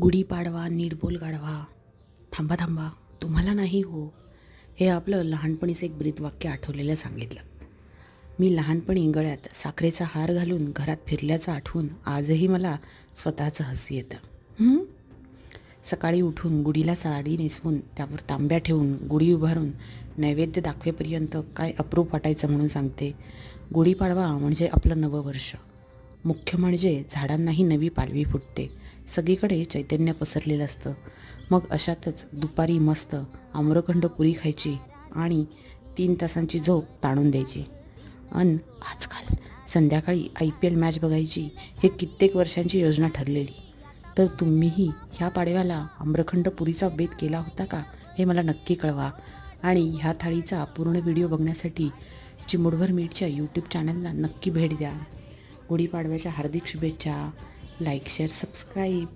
गुढीपाडवा नीडबोल गाढवा. थांबा थांबा. तुम्हाला नाही हो. हे आपलं लहानपणीचं एक ब्रीदवाक्य आठवलेलं सांगितलं. मी लहानपणी गळ्यात साखरेचा हार घालून घरात फिरल्याचं आठवून आजही मला स्वतःचं हसी येतं. सकाळी उठून गुढीला साडी नेसवून त्यावर तांब्या ठेवून गुढी उभारून नैवेद्य दाखवेपर्यंत काय अप्रूप वाटायचं म्हणून सांगते. गुढीपाडवा म्हणजे आपलं नवं वर्ष. मुख्य म्हणजे झाडांनाही नवी पालवी फुटते. सगळीकडे चैतन्य पसरलेलं असतं. मग अशातच दुपारी मस्त आम्रखंड पुरी खायची आणि तीन तासांची झोप ताणून द्यायची. अन आजकाल संध्याकाळी आय पी एल मॅच बघायची हे कित्येक वर्षांची योजना ठरलेली. तर तुम्हीही ह्या पाडव्याला आम्रखंड पुरीचा बेत केला होता का हे मला नक्की कळवा. आणि ह्या थाळीचा पूर्ण व्हिडिओ बघण्यासाठी चिमुडभर मीठच्या यूट्यूब चॅनलला नक्की भेट द्या. गुढीपाडव्याच्या हार्दिक शुभेच्छा. Like share subscribe.